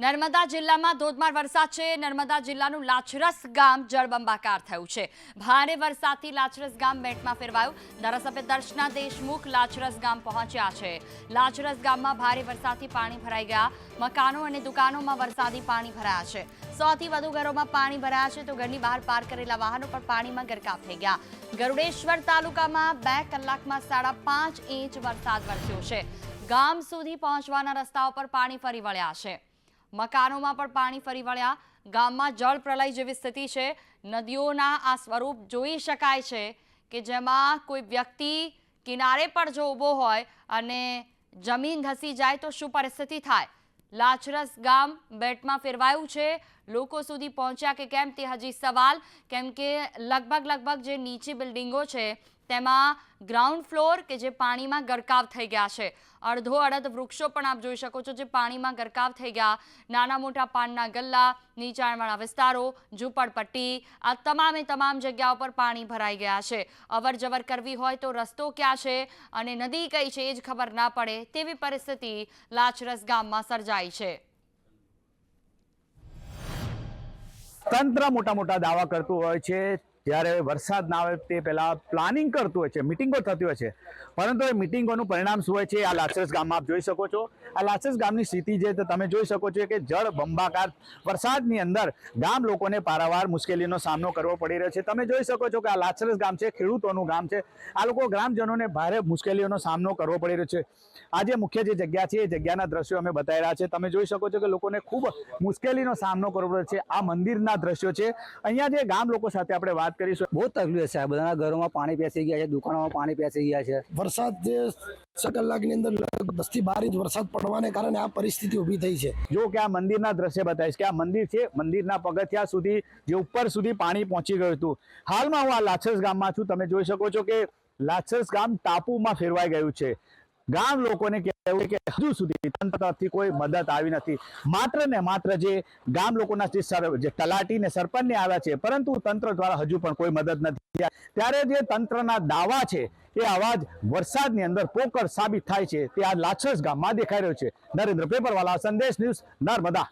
નર્મદા જિલ્લામાં ધોધમાર વરસાદ છે. નર્મદા જિલ્લાનું લાચરસ ગામ જળબંબાકાર થયું છે. ભારે વરસાદથી લાચરસ ગામ બેટમાં ફેરવાયું. ધારાસભ્ય દર્શના દેશમુખ લાચરસ ગામ પહોંચ્યા છે. લાચરસ ગામમાં ભારે વરસાદથી પાણી ભરાઈ ગયા. મકાનો અને દુકાનોમાં વરસાદી પાણી ભરાયા છે. સોથી વધુ ઘરોમાં પાણી ભરાયા છે તો ઘરની બહાર પાર્ક કરેલા વાહનો પણ પાણીમાં ગરકાવ થઈ ગયા. ગરુડેશ્વર તાલુકામાં બે કલાકમાં સાડા પાંચ ઇંચ વરસાદ વરસ્યો છે. ગામ સુધી પહોંચવાના રસ્તાઓ પર પાણી ફરી વળ્યા છે. મકાનોમાં પણ પાણી ફરી વળ્યા. ગામમાં જળ પ્રલય જેવી સ્થિતિ છે. નદીઓના આ સ્વરૂપ જોઈ શકાય છે કે જેમાં કોઈ વ્યક્તિ કિનારે પર જો ઊભો હોય અને જમીન ધસી જાય તો શું પરિસ્થિતિ થાય? લાચરસ ગામ બેટમાં ફેરવાયું છે. લોકો સુધી પહોંચ્યા કે કેમ તે હજી સવાલ. કેમ કે લગભગ લગભગ જે નીચી બિલ્ડિંગો છે તેમાં ગ્રાઉન્ડ ફ્લોર કે જે પાણીમાં ગરકાવ થઈ ગયા છે. અડધો અડધ વૃક્ષો પણ આપ જોઈ શકો છો જે પાણીમાં ગરકાવ થઈ ગયા. નાના મોટા પાનના ગલ્લા, નીચાણવાળા વિસ્તારો, ઝૂંપડપટ્ટી, આ તમામે તમામ જગ્યાઓ પર પાણી ભરાઈ ગયા છે. અવર જવર કરવી હોય તો રસ્તો ક્યાં છે અને નદી કઈ છે એ જ ખબર ના પડે તેવી પરિસ્થિતિ લાચરસ ગામમાં સર્જાઈ છે. તંત્ર મોટા મોટા દાવા કરતું હોય છે. જ્યારે વરસાદ ના આવે તે પહેલાં પ્લાનિંગ કરતું હોય છે મિટિંગો થતી હોય છે. પરંતુ એ મિટિંગોનું પરિણામ શું હોય છે, આ લાચરસ ગામમાં આપ જોઈ શકો છો. આ લાચરસ ગામની સ્થિતિ છે, તો તમે જોઈ શકો છો કે જળ બંબાકાર વરસાદની અંદર ગામ લોકોને પારાવાર મુશ્કેલીનો સામનો કરવો પડી રહ્યો છે. તમે જોઈ શકો છો કે આ લાચરસ ગામ છે, ખેડૂતોનું ગામ છે. આ લોકો ગ્રામજનોને ભારે મુશ્કેલીઓનો સામનો કરવો પડી રહ્યો છે. આજે મુખ્ય જે જગ્યા છે, એ જગ્યાના દ્રશ્યો અમે બતાવી રહ્યા છે તમે જોઈ શકો છો કે લોકોને ખૂબ મુશ્કેલીનો સામનો કરવો પડે છે. આ મંદિરના દ્રશ્યો છે. અહીંયા જે ગામ લોકો સાથે આપણે વાત કરીશું. બહુ તકલીફ છે બધાના ઘરોમાં પાણી પેસી ગયા છે દુકાનોમાં પાણી પેસી ગયા છે. વરસાદ જે છ કલાકની અંદર દસથી બાર ઇંચ વરસાદ પડવાને કારણે આ પરિસ્થિતિ ઊભી થઈ છે. જો કે આ મંદિરના દ્રશ્ય બતાવીશ કે આ મંદિર છે મંદિરના પગથિયા સુધી જે ઉપર સુધી પાણી પહોંચી ગયું હતું. હાલમાં હું આ લાછસ ગામમાં છું. તમે જોઈ શકો છો કે લાછસ ગામ ટાપુમાં ફેરવાઈ ગયું છે. ગામ લોકોને કહેવું કે હજુ સુધી તંત્ર કોઈ મદદ આવી નથી. માત્ર ને માત્ર જે ગામ લોકોના જે તલાટી ને સરપંચને આવ્યા છે, પરંતુ તંત્ર દ્વારા હજુ પણ કોઈ મદદ નથી. ત્યારે જે તંત્રના દાવા છે, એ અવાજ વરસાદની અંદર પોકળ સાબિત થાય છે, તે આ લાછસ ગામમાં દેખાઈ રહ્યો છે. નરેન્દ્ર પેપરવાલા, સંદેશ ન્યૂઝ નર્મદા.